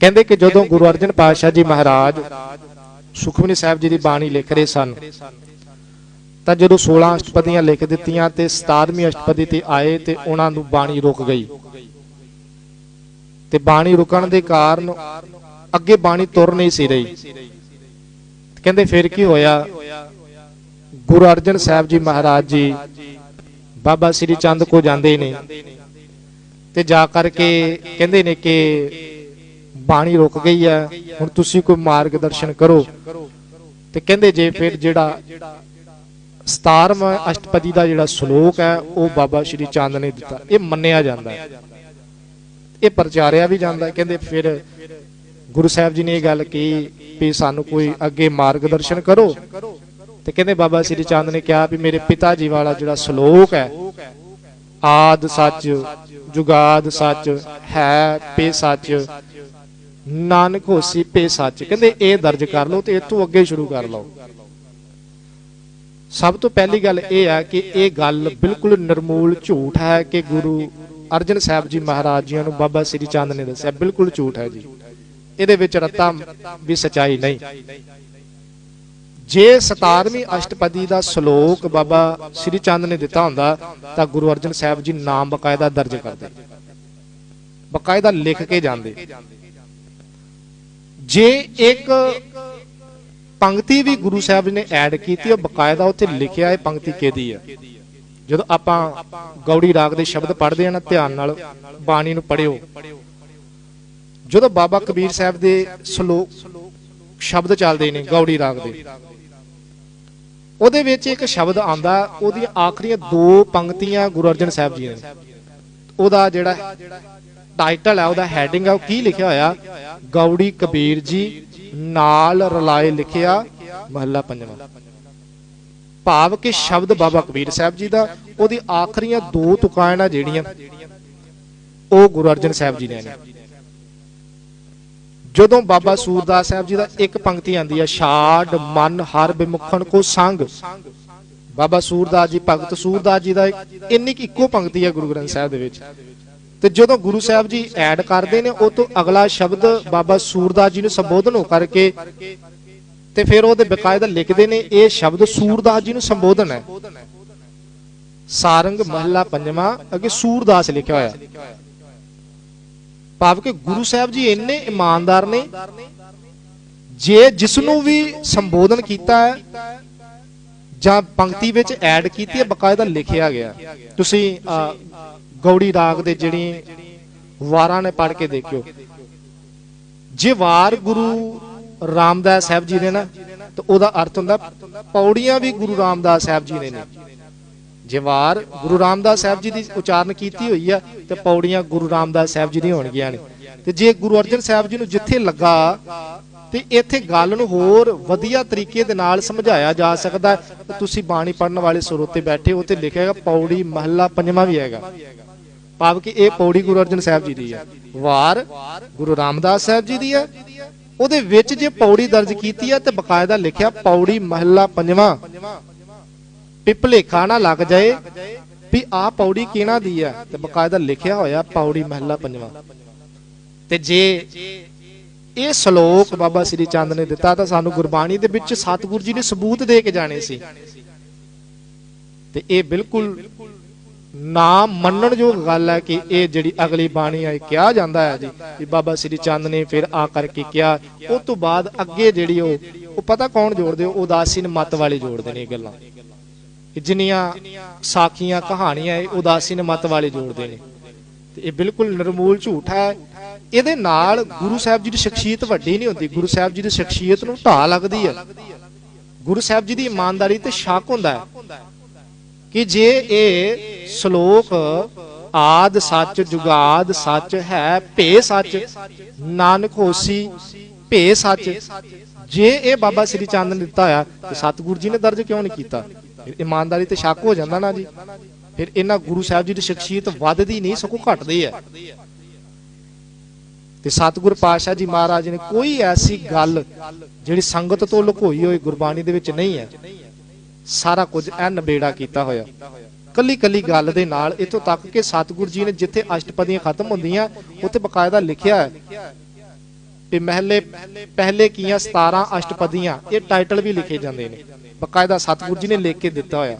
ਕਹਿੰਦੇ ਕਿ ਜਦੋਂ ਗੁਰੂ ਅਰਜਨ ਪਾਤਸ਼ਾਹ ਜੀ ਮਹਾਰਾਜ ਸੁਖਮਨੀ ਸਾਹਿਬ ਜੀ ਦੀ ਬਾਣੀ ਲਿਖ ਰਹੇ ਸਨ ਤਾਂ ਜਦੋਂ 16 ਅਸ਼ਟਪਦੀਆਂ ਲਿਖ ਦਿੱਤੀਆਂ ਤੇ 17ਵੀਂ ਅਸ਼ਟਪਦੀ ਤੇ ਆਏ ਤੇ ਉਹਨਾਂ ਨੂੰ ਬਾਣੀ ਰੁਕ ਗਈ। ਤੇ ਬਾਣੀ ਰੁਕਣ ਦੇ ਕਾਰਨ ਅੱਗੇ ਬਾਣੀ ਤੁਰ ਨਹੀਂ ਸੀ ਰਹੀ। ਕਹਿੰਦੇ ਫਿਰ ਕੀ ਹੋਇਆ? ਗੁਰੂ ਅਰਜਨ ਸਾਹਿਬ ਜੀ ਮਹਾਰਾਜ ਜੀ ਬਾਬਾ ਸ੍ਰੀ ਚੰਦ ਕੋ ਜਾਂਦੇ ਨੇ। ਤੇ ਜਾ ਕਰਕੇ ਕਹਿੰਦੇ ਨੇ ਕਿ ਬਾਣੀ ਰੁਕ ਗਈ ਹੈ, ਹੁਣ ਤੁਸੀਂ ਕੋਈ ਮਾਰਗ ਦਰਸ਼ਨ ਕਰੋ। ਤੇ ਕਹਿੰਦੇ ਜੇ ਫਿਰ ਜਿਹੜਾ 17ਵਾਂ ਅਸ਼ਟਪਦੀ ਦਾ ਜਿਹੜਾ ਸ਼ਲੋਕ ਹੈ, ਉਹ ਬਾਬਾ ਸ਼੍ਰੀ ਚੰਦ ਨੇ ਦਿੱਤਾ। ਇਹ ਮੰਨਿਆ ਜਾਂਦਾ ਹੈ। ਇਹ ਪ੍ਰਚਾਰਿਆ ਵੀ ਜਾਂਦਾ ਕਹਿੰਦੇ ਫਿਰ ਗੁਰੂ ਸਾਹਿਬ ਜੀ ਨੇ ਇਹ ਗੱਲ ਕਹੀ ਵੀ ਸਾਨੂੰ ਕੋਈ ਅੱਗੇ ਮਾਰਗਦਰਸ਼ਨ ਕਰੋ। ਤੇ ਕਹਿੰਦੇ ਬਾਬਾ ਸ਼੍ਰੀ ਚੰਦ ਨੇ ਕਿਹਾ ਵੀ ਮੇਰੇ ਪਿਤਾ ਜੀ ਵਾਲਾ ਜਿਹੜਾ ਸ਼ਲੋਕ ਹੈ, ਆਦ ਸੱਚ, ਜੁਗਾਦ ਸੱਚ, ਹੈ ਪੇ ਸੱਚ ਨਾਨਕ ਹੋਸੀ ਪੇ ਸੱਚ। ਕਹਿੰਦੇ ਇਹ ਦਰਜ ਕਰ ਲਓ ਤੇ ਇਤੋਂ ਅੱਗੇ ਸ਼ੁਰੂ ਕਰ ਲਓ। ਸਭ ਤੋਂ ਪਹਿਲੀ ਗੱਲ ਇਹ ਹੈ ਕਿ ਇਹ ਗੱਲ ਬਿਲਕੁਲ ਨਿਰਮੂਲ ਝੂਠ ਹੈ ਕਿ ਗੁਰੂ ਅਰਜਨ ਸਾਹਿਬ ਜੀ ਮਹਾਰਾਜ ਜੀਆਂ ਨੂੰ ਬਾਬਾ ਸ੍ਰੀ ਚੰਦ ਨੇ ਦੱਸਿਆ, ਬਿਲਕੁਲ ਝੂਠ ਹੈ ਜੀ। ਇਹਦੇ ਵਿੱਚ ਰੱਤਾ ਵੀ ਸਚਾਈ ਨਹੀਂ। ਜੇ 17ਵੀਂ ਅਸ਼ਟਪਦੀ ਦਾ ਸ਼ਲੋਕ ਬਾਬਾ ਸ੍ਰੀ ਚੰਦ ਨੇ ਦਿੱਤਾ ਹੁੰਦਾ, ਤਾਂ ਗੁਰੂ ਅਰਜਨ ਸਾਹਿਬ ਜੀ ਨਾਮ ਬਕਾਇਦਾ ਦਰਜ ਕਰਦੇ। ਬਕਾਇਦਾ ਲਿਖ ਕੇ ਜਾਂਦੇ। ਜੇ ਇੱਕ ਪੰਕਤੀ ਵੀ ਗੁਰੂ ਸਾਹਿਬ ਨੇ ਐਡ ਕੀਤੀ ਉਹ ਬਕਾਇਦਾ ਉੱਥੇ ਲਿਖਿਆ ਹੈ ਪੰਕਤੀ ਕਿਹਦੀ ਹੈ? ਜਦੋਂ ਆਪਾਂ ਗੌੜੀ ਰਾਗ ਦੇ ਸ਼ਬਦ ਪੜ੍ਹਦੇ ਆ ਨਾ, ਧਿਆਨ ਨਾਲ ਬਾਣੀ ਨੂੰ ਪੜਿਓ ਜਦੋਂ ਬਾਬਾ ਕਬੀਰ ਸਾਹਿਬ ਦੇ ਸ਼ਲੋਕ ਸ਼ਬਦ ਚੱਲਦੇ ਨੇ ਗੌੜੀ ਰਾਗ ਦੇ, ਉਹਦੇ ਵਿੱਚ ਇੱਕ ਸ਼ਬਦ ਆਂਦਾ ਉਹਦੀਆਂ ਆਖਰੀਆਂ ਦੋ ਪੰਕਤੀਆਂ ਗੁਰੂ ਅਰਜਨ ਸਾਹਿਬ ਜੀ ਨੇ। ਉਹਦਾ ਜਿਹੜਾ ਟਾਈਟਲ ਹੈ, ਉਹਦਾ ਹੈਡਿੰਗ ਹੈ, ਉਹ ਕੀ ਲਿਖਿਆ ਹੋਇਆ? ਗੌੜੀ ਕਬੀਰ ਜੀ ਨਾਲ ਰਲਾਏ ਲਿਖਿਆ ਮਹੱਲਾ ਪੰਜਵਾਂ। ਭਾਵ ਕਿ ਸ਼ਬਦ ਬਾਬਾ ਕਬੀਰ ਸਾਹਿਬ ਜੀ ਦਾ, ਉਹਦੀ ਆਖਰੀਆਂ ਦੋ ਤੁਕਾਂ ਜਿਹੜੀਆਂ, ਉਹ ਗੁਰੂ ਅਰਜਨ ਸਾਹਿਬ ਜੀ ਨੇ ਜਦੋਂ ਬਾਬਾ ਸੂਰਦਾਸ ਸਾਹਿਬ ਜੀ ਦਾ ਇੱਕ ਪੰਕਤੀ ਆਂਦੀ ਹੈ ਛਾੜ ਮਨ ਹਰ ਬਿਮੁਖਣ ਕੋ ਸੰਗ। ਬਾਬਾ ਸੂਰਦਾਸ ਜੀ, ਭਗਤ ਸੂਰਦਾਸ ਜੀ ਦਾ ਇੰਨੀ ਕੁ ਇੱਕੋ ਪੰਕਤੀ ਹੈ ਗੁਰੂ ਗ੍ਰੰਥ ਸਾਹਿਬ ਦੇ ਵਿੱਚ। ਤੇ ਜਦੋਂ ਗੁਰੂ ਸਾਹਿਬ ਜੀ ਐਡ ਕਰਦੇ ਨੇ, ਉਹ ਤੋਂ ਅਗਲਾ ਸ਼ਬਦ ਬਾਬਾ ਸੂਰਦਾਸ ਜੀ ਨੂੰ ਸੰਬੋਧਨ ਹੋ ਕਰਕੇ ਤੇ ਫਿਰ ਉਹਦੇ ਬਕਾਇਦਾ ਲਿਖਦੇ ਨੇ, ਇਹ ਸ਼ਬਦ ਸੂਰਦਾਸ ਜੀ ਨੂੰ ਸੰਬੋਧਨ ਹੈ। ਸਾਰੰਗ ਮਹੱਲਾ ਪੰਜਵਾਂ, ਅੱਗੇ ਸੂਰਦਾਸ ਲਿਖਿਆ ਹੋਇਆ। ਭਾਵ ਕਿ ਗੁਰੂ ਸਾਹਿਬ ਜੀ ਇੰਨੇ ਇਮਾਨਦਾਰ ਨੇ, ਜੇ ਜਿਸ ਨੂੰ ਵੀ ਸੰਬੋਧਨ ਕੀਤਾ ਹੈ, ਜਾਂ ਪੰਕਤੀ ਵਿੱਚ ਐਡ ਕੀਤੀ ਹੈ, ਬਕਾਇਦਾ ਲਿਖਿਆ ਗਿਆ। ਤੁਸੀਂ ਗੌੜੀ ਰਾਗ ਦੇ ਜਿਹੜੀ ਵਾਰਾਂ ਨੇ ਪੜ੍ਹ ਕੇ ਦੇਖਿਓ। ਜੇ ਵਾਰ ਗੁਰੂ ਰਾਮਦਾਸ ਸਾਹਿਬ ਜੀ ਨੇ ਨਾ, ਤਾਂ ਉਹਦਾ ਅਰਥ ਹੁੰਦਾ ਪੌੜੀਆਂ ਵੀ ਗੁਰੂ ਰਾਮਦਾਸ ਸਾਹਿਬ ਜੀ ਨੇ ਨੇ। ਜੇ ਵਾਰ ਗੁਰੂ ਰਾਮਦਾਸ ਸਾਹਿਬ ਜੀ ਦੀ ਉਚਾਰਨ ਕੀਤੀ ਹੋਈ ਆ, ਤੇ ਪੌੜੀਆਂ ਗੁਰੂ ਰਾਮਦਾਸ ਸਾਹਿਬ ਜੀ ਦੀਆਂ ਹੋਣਗੀਆਂ ਨੇ। ਤੇ ਜੇ ਗੁਰੂ ਅਰਜਨ ਸਾਹਿਬ ਜੀ ਨੂੰ ਜਿੱਥੇ ਲੱਗਾ, ਤੇ ਇੱਥੇ ਗੱਲ ਨੂੰ ਹੋਰ ਵਧੀਆ ਤਰੀਕੇ ਦੇ ਨਾਲ ਸਮਝਾਇਆ ਜਾ ਸਕਦਾ ਤੁਸੀਂ ਬਾਣੀ ਪੜਨ ਵਾਲੇ ਸਰੋਤੇ ਬੈਠੇ ਹੋ ਤੇ ਲਿਖਿਆ ਹੈਗਾ, ਪੌੜੀ ਮਹੱਲਾ ਪੰਜਵਾਂ ਵੀ ਹੈਗਾ। ਭਾਵ ਕਿ ਇਹ ਪੌੜੀ ਗੁਰੂ ਅਰਜਨ ਸਾਹਿਬ ਜੀ ਦੀ ਹੈ। ਵਾਰ ਗੁਰੂ ਰਾਮਦਾਸ ਸਾਹਿਬ ਜੀ ਦੀ ਹੈ। ਉਹਦੇ ਵਿੱਚ ਜੇ ਪੌੜੀ ਦਰਜ ਕੀਤੀ ਹੈ ਤੇ ਬਕਾਇਦਾ ਲਿਖਿਆ ਪੌੜੀ ਮਹੱਲਾ ਪੰਜਵਾਂ। ਵੀ ਭੁਲੇਖਾ ਲੱਗ ਜਾਏ ਵੀ ਆ ਪੌੜੀ ਕਿਹਨਾਂ ਦੀ ਹੈ ਤੇ ਬਕਾਇਦਾ ਲਿਖਿਆ ਹੋਇਆ ਪੌੜੀ ਮਹੱਲਾ ਪੰਜਵਾਂ। ਤੇ ਜੇ ਇਹ ਸ਼ਲੋਕ ਬਾਬਾ ਸ੍ਰੀ ਚੰਦ ਨੇ ਦਿੱਤਾ ਤਾਂ ਸਾਨੂੰ ਗੁਰਬਾਣੀ ਦੇ ਵਿੱਚ ਸਤਿਗੁਰੂ ਜੀ ਨੇ ਸਬੂਤ ਦੇ ਕੇ ਜਾਣੇ ਸੀ। ਤੇ ਇਹ ਬਿਲਕੁਲ ਨਾ ਜੋ ਗੱਲ ਹੈ ਕਿ ਇਹ ਜਿਹੜੀ ਅਗਲੀ ਬਾਣੀ ਹੈ ਕਿਹਾ ਜਾਂਦਾ ਹੈ ਜੀ, ਵੀ ਬਾਬਾ ਸ੍ਰੀ ਚੰਦ ਨੇ ਫਿਰ ਆ ਕਰਕੇ ਕਿਹਾ ਉਸ ਤੋਂ ਬਾਅਦ ਅੱਗੇ ਜਿਹੜੀ ਉਹ ਉਹ ਪਤਾ ਕੌਣ ਜੋੜਦੇ ਉਹ ਉਦਾਸੀਨ ਮਤ ਵਾਲੇ ਜੋੜਦੇ ਨੇ ਇਹ ਗੱਲਾਂ। ਜਿੰਨੀਆਂ ਸਾਖੀਆਂ ਕਹਾਣੀਆਂ ਇਹ ਉਦਾਸੀਨ ਮਤ ਵਾਲੇ ਜੋੜਦੇ ਨੇ। ਤੇ ਇਹ ਬਿਲਕੁਲ ਨਿਰਮੂਲ ਝੂਠ ਹੈ। ਇਹਦੇ ਨਾਲ ਗੁਰੂ ਸਾਹਿਬ ਜੀ ਦੀ ਸ਼ਖਸੀਅਤ ਵੱਡੀ ਨਹੀਂ ਹੁੰਦੀ। ਗੁਰੂ ਸਾਹਿਬ ਜੀ ਦੀ ਸ਼ਖਸੀਅਤ ਨੂੰ ਢਾਹ ਲੱਗਦੀ ਹੈ। ਗੁਰੂ ਸਾਹਿਬ ਜੀ ਦੀ ਇਮਾਨਦਾਰੀ ਤੇ ਸ਼ੱਕ ਹੁੰਦਾ ਹੈ ਕਿ ਜੇ ਇਹ ਸ਼ਲੋਕ, ਆਦ ਸੱਚ, ਜੁਗਾਦ ਸੱਚ ਹੈ, ਭੇ ਸੱਚ, ਨਾਨਕ ਹੋਸੀ, ਭੇ ਸੱਚ। ਜੇ ਇਹ ਬਾਬਾ ਸ੍ਰੀ ਚੰਦ ਨੇ ਦਿੱਤਾ ਆ ਤੇ ਸਤਿਗੁਰੂ ਜੀ ਨੇ ਦਰਜ ਕਿਉਂ ਨਹੀਂ ਕੀਤਾ? ਇਮਾਨਦਾਰੀ ਤੇ ਸ਼ੱਕ ਹੋ ਜਾਂਦਾ ਨਾ ਜੀ। ਫਿਰ ਇਹਨਾਂ ਗੁਰੂ ਸਾਹਿਬ ਜੀ ਦੀ ਸ਼ਖਸੀਅਤ ਵੱਧਦੀ ਨਹੀਂ, ਸਗੋਂ ਘਟਦੀ ਹੈ। ਤੇ ਸਤਿਗੁਰ ਪਾਤਸ਼ਾਹ ਜੀ ਮਹਾਰਾਜ ਨੇ ਕੋਈ ਐਸੀ ਗੱਲ ਜਿਹੜੀ ਸੰਗਤ ਤੋਂ ਲੁਕੋਈ ਹੋਈ ਗੁਰਬਾਣੀ ਦੇ ਵਿੱਚ ਨਹੀਂ ਹੈ। ਸਾਰਾ ਕੁਝ ਐ ਨਬੇੜਾ ਕੀਤਾ ਹੋਇਆ। ਕੱਲੀ ਕੱਲੀ ਗੱਲ ਦੇ ਨਾਲ ਇਥੋਂ ਤੱਕ ਕਿ ਸਤਿਗੁਰੂ ਜੀ ਨੇ ਜਿੱਥੇ ਅਸ਼ਟਪਦੀਆਂ ਖਤਮ ਹੁੰਦੀਆਂ, ਉੱਥੇ ਬਕਾਇਦਾ ਲਿਖਿਆ ਹੈ ਇਹ ਮਹਿਲੇ, ਪਹਿਲੇ ਕੀਆਂ 17 ਅਸ਼ਟਪਦੀਆਂ, ਇਹ ਟਾਈਟਲ ਵੀ ਲਿਖੇ ਜਾਂਦੇ ਨੇ। ਬਕਾਇਦਾ ਸਤਿਗੁਰੂ ਜੀ ਨੇ ਲਿਖ ਕੇ ਦਿੱਤਾ ਹੋਇਆ।